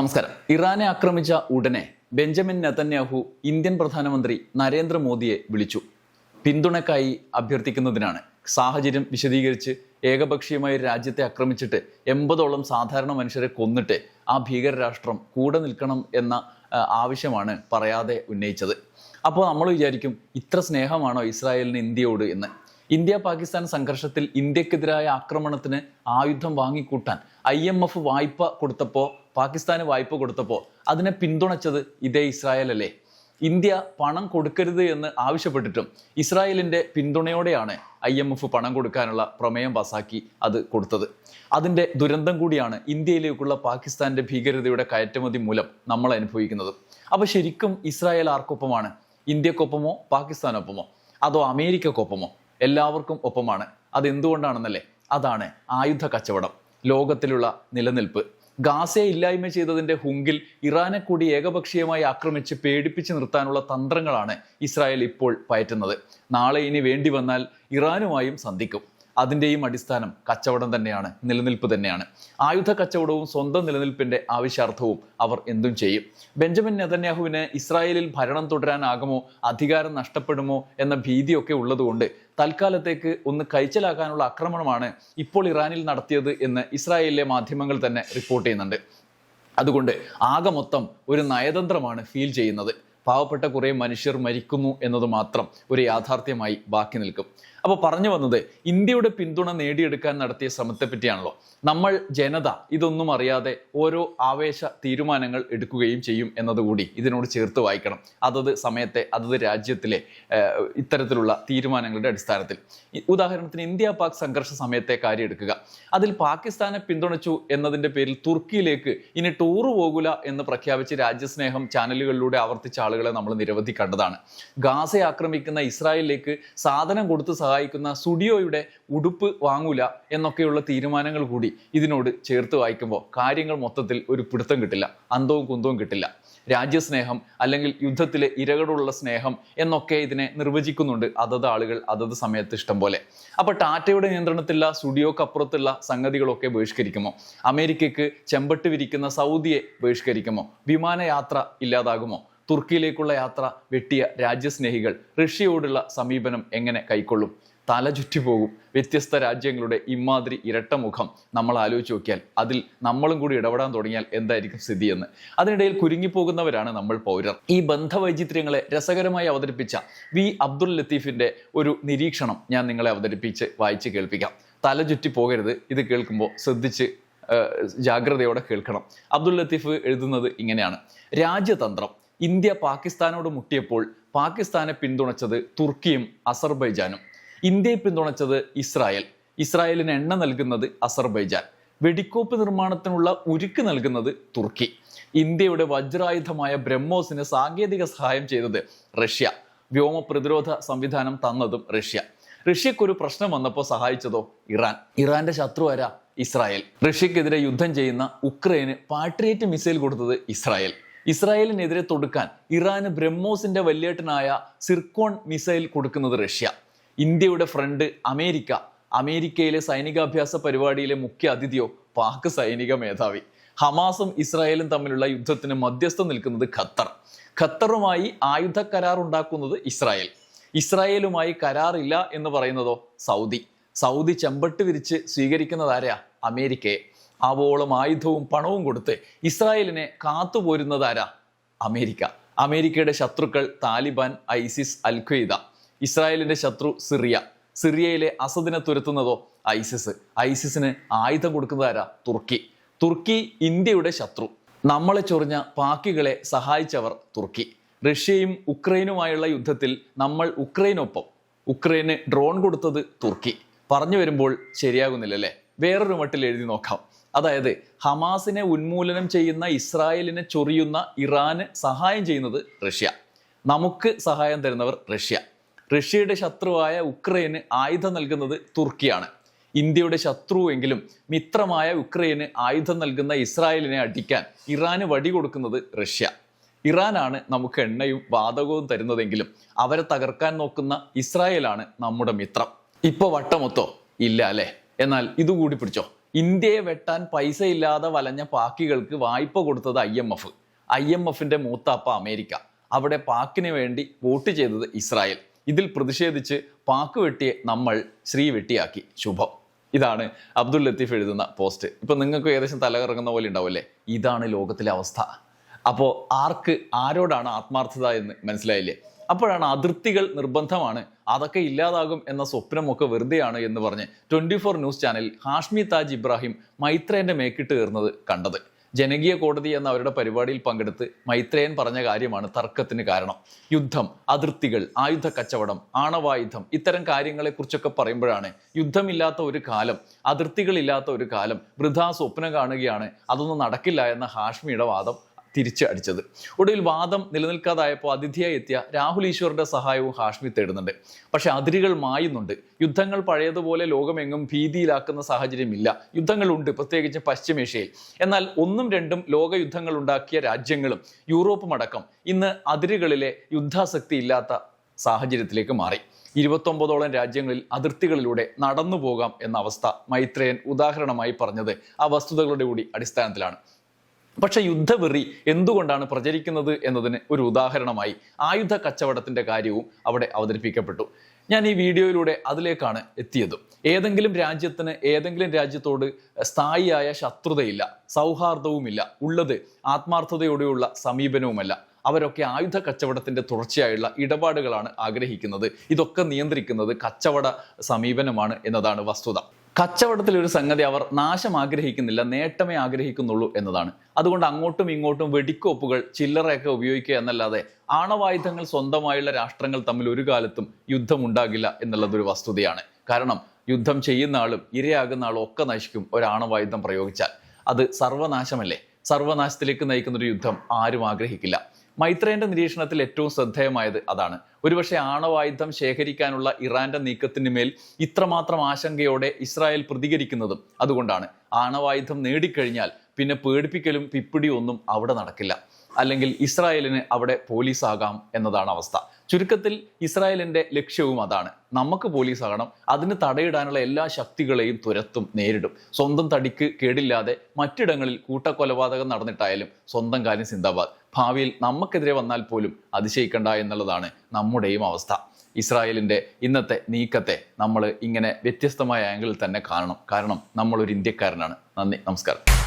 നമസ്കാരം. ഇറാനെ ആക്രമിച്ച ഉടനെ ബെഞ്ചമിൻ നെതന്യാഹു ഇന്ത്യൻ പ്രധാനമന്ത്രി നരേന്ദ്രമോദിയെ വിളിച്ചു. പിന്തുണക്കായി അഭ്യർത്ഥിക്കുന്നതിനാണ്. സാഹചര്യം വിശദീകരിച്ച് ഏകപക്ഷീയമായി രാജ്യത്തെ ആക്രമിച്ചിട്ട് എൺപതോളം സാധാരണ മനുഷ്യരെ കൊന്നിട്ട് ആ ഭീകരരാഷ്ട്രം കൂടെ നിൽക്കണം എന്ന ആവശ്യമാണ് പറയാതെ ഉന്നയിച്ചത്. അപ്പോൾ നമ്മൾ വിചാരിക്കും ഇത്ര സ്നേഹമാണോ ഇസ്രായേലിന് ഇന്ത്യയോട് എന്ന്. ഇന്ത്യ പാകിസ്ഥാൻ സംഘർഷത്തിൽ ഇന്ത്യക്കെതിരായ ആക്രമണത്തിന് ആയുധം വാങ്ങിക്കൂട്ടാൻ ഐ എം എഫ് വായ്പ കൊടുത്തപ്പോൾ പാകിസ്ഥാന് വായ്പ കൊടുത്തപ്പോൾ അതിനെ പിന്തുണച്ചത് ഇതേ ഇസ്രായേൽ അല്ലേ ഇന്ത്യ പണം കൊടുക്കരുത് എന്ന് ആവശ്യപ്പെട്ടിട്ടും ഇസ്രായേലിന്റെ പിന്തുണയോടെയാണ് ഐ എം എഫ് പണം കൊടുക്കാനുള്ള പ്രമേയം പാസാക്കി അത് കൊടുത്തത്. അതിന്റെ ദുരന്തം കൂടിയാണ് ഇന്ത്യയിലേക്കുള്ള പാകിസ്ഥാന്റെ ഭീകരതയുടെ കയറ്റുമതി മൂലം നമ്മൾ അനുഭവിക്കുന്നത്. അപ്പോൾ ശരിക്കും ഇസ്രായേൽ ആർക്കൊപ്പമാണ്? ഇന്ത്യക്കൊപ്പമോ പാകിസ്ഥാനൊപ്പമോ? അതോ അമേരിക്കക്കൊപ്പമോ? എല്ലാവർക്കും ഒപ്പമാണ്. അത് എന്തുകൊണ്ടാണെന്നല്ലേ അതാണ് ആയുധ കച്ചവടം. ലോകത്തിലുള്ള നിലനിൽപ്പ്. ഗാസയെ ഇല്ലായ്മ ചെയ്തതിന്റെ ഹുങ്കിൽ ഇറാനെ കൂടി ഏകപക്ഷീയമായി ആക്രമിച്ച് പേടിപ്പിച്ച് നിർത്താനുള്ള തന്ത്രങ്ങളാണ് ഇസ്രായേൽ ഇപ്പോൾ പയറ്റുന്നത്. നാളെ ഇനി വേണ്ടി വന്നാൽ ഇറാനുമായും സന്ധിക്കും. അതിന്റെയും അടിസ്ഥാനം കച്ചവടം തന്നെയാണ് നിലനിൽപ്പ് തന്നെയാണ്. ആയുധ കച്ചവടവും സ്വന്തം നിലനിൽപ്പിന്റെ ആവശ്യാർത്ഥവും അവർ എന്തും ചെയ്യും. ബെഞ്ചമിൻ നെതന്യാഹുവിന് ഇസ്രായേലിൽ ഭരണം തുടരാനാകുമോ അധികാരം നഷ്ടപ്പെടുമോ എന്ന ഭീതിയൊക്കെ ഉള്ളതുകൊണ്ട് തൽക്കാലത്തേക്ക് ഒന്ന് കൈച്ചലാക്കാനുള്ള ആക്രമണമാണ് ഇപ്പോൾ ഇറാനിൽ നടത്തിയത് എന്ന് ഇസ്രായേലിലെ മാധ്യമങ്ങൾ തന്നെ റിപ്പോർട്ട് ചെയ്യുന്നുണ്ട്. അതുകൊണ്ട് ആകെ മൊത്തം ഒരു നയതന്ത്രമാണ് ഫീൽ ചെയ്യുന്നത്. പാവപ്പെട്ട കുറേ മനുഷ്യർ മരിക്കുന്നു എന്നത് മാത്രം ഒരു യാഥാർത്ഥ്യമായി ബാക്കി നിൽക്കും. അപ്പോൾ പറഞ്ഞു വന്നത് ഇന്ത്യയുടെ പിന്തുണ നേടിയെടുക്കാൻ നടത്തിയ ശ്രമത്തെ പറ്റിയാണല്ലോ. നമ്മൾ ജനത ഇതൊന്നും അറിയാതെ ഓരോ ആവേശ തീരുമാനങ്ങൾ എടുക്കുകയും ചെയ്യും എന്നതുകൂടി ഇതിനോട് ചേർത്ത് വായിക്കണം. അതത് സമയത്തെ അതത് രാജ്യത്തിലെ ഇത്തരത്തിലുള്ള തീരുമാനങ്ങളുടെ അടിസ്ഥാനത്തിൽ. ഉദാഹരണത്തിന് ഇന്ത്യ പാക് സംഘർഷ സമയത്തെ കാര്യം എടുക്കുക. അതിൽ പാകിസ്ഥാനെ പിന്തുണച്ചു എന്നതിന്റെ പേരിൽ തുർക്കിയിലേക്ക് ഇനി ടൂറ് പോകില്ല എന്ന് പ്രഖ്യാപിച്ച് രാജ്യസ്നേഹം ചാനലുകളിലൂടെ ആവർത്തിച്ച ആളുകളെ നമ്മൾ നിരവധി കണ്ടതാണ്. ഗാസയെ ആക്രമിക്കുന്ന ഇസ്രായേലിലേക്ക് സാധനം കൊടുത്ത് സഹായിക്കുന്ന സുഡിയോയുടെ ഉടുപ്പ് വാങ്ങൂല എന്നൊക്കെയുള്ള തീരുമാനങ്ങൾ കൂടി ഇതിനോട് ചേർത്ത് വായിക്കുമ്പോൾ കാര്യങ്ങൾ മൊത്തത്തിൽ ഒരു പിടുത്തം കിട്ടില്ല അന്തവും കുന്തവും കിട്ടില്ല. രാജ്യസ്നേഹം അല്ലെങ്കിൽ യുദ്ധത്തിലെ ഇരകളുള്ള സ്നേഹം എന്നൊക്കെ ഇതിനെ നിർവചിക്കുന്നുണ്ട് അതത് ആളുകൾ അതത് സമയത്ത് ഇഷ്ടം പോലെ. അപ്പൊ ടാറ്റയുടെ നിയന്ത്രണത്തിലുള്ള സ്റ്റുഡിയോക്കപ്പുറത്തുള്ള സംഗതികളൊക്കെ ബഹിഷ്കരിക്കുമോ? അമേരിക്കയ്ക്ക് ചെമ്പട്ട് വിരിക്കുന്ന സൗദിയെ ബഹിഷ്കരിക്കുമോ? വിമാനയാത്ര ഇല്ലാതാകുമോ? തുർക്കിയിലേക്കുള്ള യാത്ര വെട്ടിയ രാജ്യസ്നേഹികൾ റഷ്യയോടുള്ള സമീപനം എങ്ങനെ കൈക്കൊള്ളും? തല ചുറ്റിപ്പോകും വ്യത്യസ്ത രാജ്യങ്ങളുടെ ഇമാതിരി ഇരട്ട മുഖം നമ്മൾ ആലോചിച്ച് നോക്കിയാൽ അതിൽ നമ്മളും കൂടി ഇടപെടാൻ തുടങ്ങിയാൽ എന്തായിരിക്കും സ്ഥിതിയെന്ന് അതിനിടയിൽ കുരുങ്ങിപ്പോകുന്നവരാണ് നമ്മൾ പൗരർ. ഈ ബന്ധവൈചിത്ര്യങ്ങളെ രസകരമായി അവതരിപ്പിച്ച വി. അബ്ദുൽ ലത്തീഫിന്റെ ഒരു നിരീക്ഷണം ഞാൻ നിങ്ങളെ അവതരിപ്പിച്ച് വായിച്ച് കേൾപ്പിക്കാം. തല ചുറ്റി പോകരുത്. ഇത് കേൾക്കുമ്പോൾ ശ്രദ്ധിച്ച് ജാഗ്രതയോടെ കേൾക്കണം. അബ്ദുൽ ലത്തീഫ് എഴുതുന്നത് ഇങ്ങനെയാണ്. രാജ്യതന്ത്രം. ഇന്ത്യ പാകിസ്ഥാനോട് മുട്ടിയപ്പോൾ പാകിസ്ഥാനെ പിന്തുണച്ചത് തുർക്കിയും അസർബൈജാനും. ഇന്ത്യയെ പിന്തുണച്ചത് ഇസ്രായേൽ. ഇസ്രായേലിന് എണ്ണ നൽകുന്നത് അസർബൈജാൻ. വെടിക്കോപ്പ് നിർമ്മാണത്തിനുള്ള ഉരുക്ക് നൽകുന്നത് തുർക്കി. ഇന്ത്യയുടെ വജ്രായുധമായ ബ്രഹ്മോസിന് സാങ്കേതിക സഹായം ചെയ്തത് റഷ്യ. വ്യോമ പ്രതിരോധ സംവിധാനം തന്നതും റഷ്യ. റഷ്യക്കൊരു പ്രശ്നം വന്നപ്പോൾ സഹായിച്ചതോ ഇറാൻ. ഇറാന്റെ ശത്രു ആരാ? ഇസ്രായേൽ. റഷ്യക്കെതിരെ യുദ്ധം ചെയ്യുന്ന ഉക്രൈന് പാട്രിയേറ്റ് മിസൈൽ കൊടുത്തത് ഇസ്രായേൽ. ഇസ്രായേലിനെതിരെ തൊടുക്കാൻ ഇറാന് ബ്രഹ്മോസിന്റെ വല്യേട്ടനായ സിർക്കോൺ മിസൈൽ കൊടുക്കുന്നത് റഷ്യ. ഇന്ത്യയുടെ ഫ്രണ്ട് അമേരിക്ക. അമേരിക്കയിലെ സൈനികാഭ്യാസ പരിപാടിയിലെ മുഖ്യ അതിഥിയോ പാക് സൈനിക മേധാവി. ഹമാസും ഇസ്രായേലും തമ്മിലുള്ള യുദ്ധത്തിന് മധ്യസ്ഥം നിൽക്കുന്നത് ഖത്തർ. ഖത്തറുമായി ആയുധ കരാർ ഉണ്ടാക്കുന്നത് ഇസ്രായേൽ. ഇസ്രായേലുമായി കരാറില്ല എന്ന് പറയുന്നതോ സൗദി. സൗദി ചെമ്പട്ട് വിരിച്ച് സ്വീകരിക്കുന്നതാരാ അമേരിക്കയെ. ആവോളം ആയുധവും പണവും കൊടുത്ത് ഇസ്രായേലിനെ കാത്തുപോരുന്നതാരാ? അമേരിക്ക. അമേരിക്കയുടെ ശത്രുക്കൾ താലിബാൻ ഐസിസ് അൽ ഖ്വയ്ദ ഇസ്രായേലിന്റെ ശത്രു സിറിയ. സിറിയയിലെ അസദിനെ തുരത്തുന്നതോ ഐസിസ്. ഐസിസിന് ആയുധം കൊടുക്കുന്നതാരാ? തുർക്കി. തുർക്കി ഇന്ത്യയുടെ ശത്രു. നമ്മളെ ചൊറിഞ്ഞ പാക്കികളെ സഹായിച്ചവർ തുർക്കി. റഷ്യയും ഉക്രൈനുമായുള്ള യുദ്ധത്തിൽ നമ്മൾ ഉക്രൈനൊപ്പം. ഉക്രൈന് ഡ്രോൺ കൊടുത്തത് തുർക്കി. പറഞ്ഞു വരുമ്പോൾ ശരിയാകുന്നില്ലല്ലേ? വേറൊരു മട്ടിൽ എഴുതി നോക്കാം. അതായത് ഹമാസിനെ ഉന്മൂലനം ചെയ്യുന്ന ഇസ്രായേലിനെ ചൊറിയുന്ന ഇറാന് സഹായം ചെയ്യുന്നത് റഷ്യ. നമുക്ക് സഹായം തരുന്നവർ റഷ്യ. റഷ്യയുടെ ശത്രുവായ ഉക്രൈന് ആയുധം നൽകുന്നത് തുർക്കിയാണ്. ഇന്ത്യയുടെ ശത്രുവെങ്കിലും മിത്രമായ ഉക്രൈന് ആയുധം നൽകുന്ന ഇസ്രായേലിനെ അടിക്കാൻ ഇറാന് വടി കൊടുക്കുന്നത് റഷ്യ. ഇറാനാണ് നമുക്ക് എണ്ണയും വാതകവും തരുന്നതെങ്കിലും അവരെ തകർക്കാൻ നോക്കുന്ന ഇസ്രായേലാണ് നമ്മുടെ മിത്രം. ഇപ്പൊ വട്ടമൊത്തോ ഇല്ല അല്ലെ? എന്നാൽ ഇതുകൂടി പിടിച്ചോ? ഇന്ത്യയെ വെട്ടാൻ പൈസ ഇല്ലാതെ വലഞ്ഞ പാക്കികൾക്ക് വായ്പ കൊടുത്തത് I M F. I M എഫിന്റെ മൂത്താപ്പ അമേരിക്ക. അവിടെ പാക്കിന് വേണ്ടി വോട്ട് ചെയ്തത് ഇസ്രായേൽ. ഇതിൽ പ്രതിഷേധിച്ച് പാക്ക് വെട്ടിയെ നമ്മൾ ശ്രീ വെട്ടിയാക്കി. ശുഭം. ഇതാണ് അബ്ദുൽ ലത്തീഫ് എഴുതുന്ന പോസ്റ്റ്. ഇപ്പൊ നിങ്ങൾക്ക് ഏകദേശം തലകറങ്ങുന്ന പോലെ ഉണ്ടാവില്ലേ ഇതാണ് ലോകത്തിലെ അവസ്ഥ. അപ്പോൾ ആർക്ക് ആരോടാണ് ആത്മാർത്ഥത എന്ന് മനസ്സിലായില്ലേ? അപ്പോഴാണ് അതിർത്തികൾ നിർബന്ധമാണ് അതൊക്കെ ഇല്ലാതാകും എന്ന സ്വപ്നമൊക്കെ വെറുതെയാണ് എന്ന് പറഞ്ഞ് twenty four news channel Hashmi Taj Ibrahim മൈത്രേന്റെ മേക്കിട്ട് കയറുന്നത് കണ്ടത്. ജനകീയ കോടതി എന്ന അവരുടെ പരിപാടിയിൽ പങ്കെടുത്ത് മൈത്രേയൻ പറഞ്ഞ കാര്യമാണ് തർക്കത്തിന് കാരണം. യുദ്ധം അതിർത്തികൾ ആയുധ കച്ചവടം ആണവായുധം ഇത്തരം കാര്യങ്ങളെക്കുറിച്ചൊക്കെ പറയുമ്പോഴാണ് യുദ്ധമില്ലാത്ത ഒരു കാലം അതിർത്തികളില്ലാത്ത ഒരു കാലം വൃഥാ സ്വപ്നം കാണുകയാണ് അതൊന്നും നടക്കില്ല എന്ന ഹാഷ്മിയുടെ വാദം തിരിച്ച് അടിച്ചത് ഒടുവിൽ വാദം നിലനിൽക്കാതായപ്പോൾ അതിഥിയായി എത്തിയ രാഹുൽ ഈശ്വറിന്റെ സഹായവും ഹാഷ്മി തേടുന്നുണ്ട്. പക്ഷെ അതിരുകൾ മായുന്നുണ്ട്. യുദ്ധങ്ങൾ പഴയതുപോലെ ലോകമെങ്ങും ഭീതിയിലാക്കുന്ന സാഹചര്യമില്ല. യുദ്ധങ്ങളുണ്ട് പ്രത്യേകിച്ച് പശ്ചിമേഷ്യയിൽ. എന്നാൽ ഒന്നും രണ്ടും ലോക യുദ്ധങ്ങൾ ഉണ്ടാക്കിയ രാജ്യങ്ങളും യൂറോപ്പും അടക്കം ഇന്ന് അതിരുകളിലെ യുദ്ധാസക്തി ഇല്ലാത്ത സാഹചര്യത്തിലേക്ക് മാറി. ഇരുപത്തൊമ്പതോളം രാജ്യങ്ങളിൽ അതിർത്തികളിലൂടെ നടന്നു പോകാം എന്ന അവസ്ഥ മൈത്രേയൻ ഉദാഹരണമായി പറഞ്ഞത് ആ വസ്തുതകളുടെ കൂടി അടിസ്ഥാനത്തിലാണ്. പക്ഷെ യുദ്ധവെറി എന്തുകൊണ്ടാണ് പ്രചരിക്കുന്നത് എന്നതിന് ഒരു ഉദാഹരണമായി ആയുധ കച്ചവടത്തിന്റെ കാര്യവും അവിടെ അവതരിപ്പിക്കപ്പെട്ടു. ഞാൻ ഈ വീഡിയോയിലൂടെ അതിലേക്കാണ് എത്തിയത്. ഏതെങ്കിലും രാജ്യത്തിന് ഏതെങ്കിലും രാജ്യത്തോട് സ്ഥായിയായ ശത്രുതയില്ല സൗഹാർദ്ദവുമില്ല ഉള്ളത് ആത്മാർത്ഥതയോടെയുള്ള സമീപനവുമല്ല. അവരൊക്കെ ആയുധ കച്ചവടത്തിന്റെ തുടർച്ചയായുള്ള ഇടപാടുകളാണ് ആഗ്രഹിക്കുന്നത്. ഇതൊക്കെ നിയന്ത്രിക്കുന്നത് കച്ചവട സമീപനമാണ് എന്നതാണ് വസ്തുത. കച്ചവടത്തിൽ ഒരു സംഗതി അവർ നാശം ആഗ്രഹിക്കുന്നില്ല നേട്ടമേ ആഗ്രഹിക്കുന്നുള്ളൂ എന്നതാണ്. അതുകൊണ്ട് അങ്ങോട്ടും ഇങ്ങോട്ടും വെടിക്കോപ്പുകൾ ചില്ലറയൊക്കെ ഉപയോഗിക്കുക എന്നല്ലാതെ ആണവായുധങ്ങൾ സ്വന്തമായുള്ള രാഷ്ട്രങ്ങൾ തമ്മിൽ ഒരു കാലത്തും യുദ്ധം ഉണ്ടാകില്ല എന്നുള്ളത് ഒരു വസ്തുതയാണ്. കാരണം യുദ്ധം ചെയ്യുന്ന ആളും ഇരയാകുന്ന ആളും ഒക്കെ നശിക്കും ഒരാണവായുധം പ്രയോഗിച്ചാൽ. അത് സർവനാശമല്ലേ? സർവനാശത്തിലേക്ക് നയിക്കുന്ന ഒരു യുദ്ധം ആരും ആഗ്രഹിക്കില്ല. മൈത്രേന്റെ നിരീക്ഷണത്തിൽ ഏറ്റവും ശ്രദ്ധേയമായത് അതാണ്. ഒരുപക്ഷെ ആണവായുധം ശേഖരിക്കാനുള്ള ഇറാന്റെ നീക്കത്തിന് മേൽ ഇത്രമാത്രം ആശങ്കയോടെ ഇസ്രായേൽ പ്രതികരിക്കുന്നതും അതുകൊണ്ടാണ്. ആണവായുധം നേടിക്കഴിഞ്ഞാൽ പിന്നെ പേടിപ്പിക്കലും പിപ്പിടിയൊന്നും അവിടെ നടക്കില്ല. അല്ലെങ്കിൽ ഇസ്രായേലിന് അവിടെ പോലീസ് ആകാം എന്നതാണ് അവസ്ഥ. ചുരുക്കത്തിൽ ഇസ്രായേലിന്റെ ലക്ഷ്യവും അതാണ്. നമുക്ക് പോലീസ് ആകണം അതിന് തടയിടാനുള്ള എല്ലാ ശക്തികളെയും തുരത്തും നേരിടും. സ്വന്തം തടിക്ക് കേടില്ലാതെ മറ്റിടങ്ങളിൽ കൂട്ടക്കൊലപാതകം നടന്നിട്ടായാലും സ്വന്തം കാര്യം സിന്ദാബാദ്. ഭാവിയിൽ നമുക്കെതിരെ വന്നാൽ പോലും അതിശയിക്കണ്ട എന്നുള്ളതാണ് നമ്മുടെയും അവസ്ഥ. ഇസ്രായേലിന്റെ ഇന്നത്തെ നീക്കത്തെ നമ്മൾ ഇങ്ങനെ വ്യത്യസ്തമായ ആംഗിളിൽ തന്നെ കാണണം. കാരണം നമ്മളൊരു ഇന്ത്യക്കാരനാണ്. നന്ദി. നമസ്കാരം.